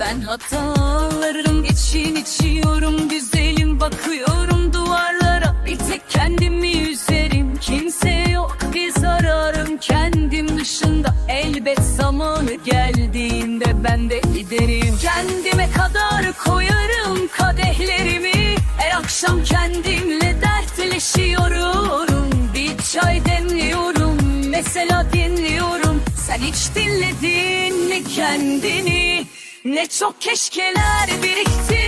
Ben hatalarım için içiyorum Güzelim bakıyorum duvarlara. Bir tek kendimi üzerim Kimse yok bir zararım Kendim dışında. Elbet zamanı geldiğinde Ben de giderim. Kendime kadar koyarım kadehlerimi. Her akşam kendimle dertleşiyorum. Bir çay demliyorum Mesela dinliyorum. Sen hiç dinledin mi kendini Ne çok keşkeler biriktirmişim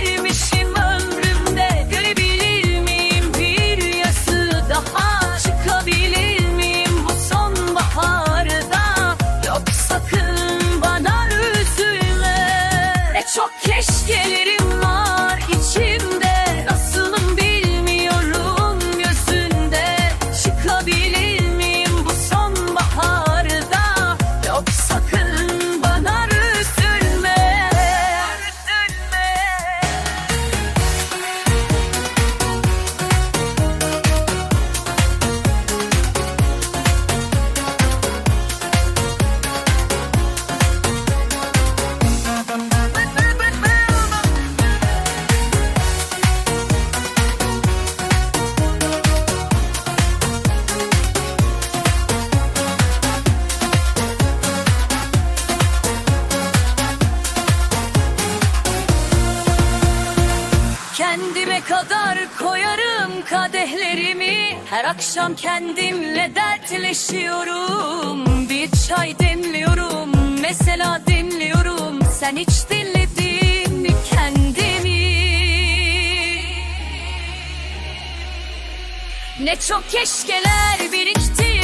Kendime kadar koyarım kadehlerimi. Her akşam kendimle dertleşiyorum. Bir çay demliyorum Mesela dinliyorum Sen hiç dinledin mi kendimi? Ne çok keşkeler birikti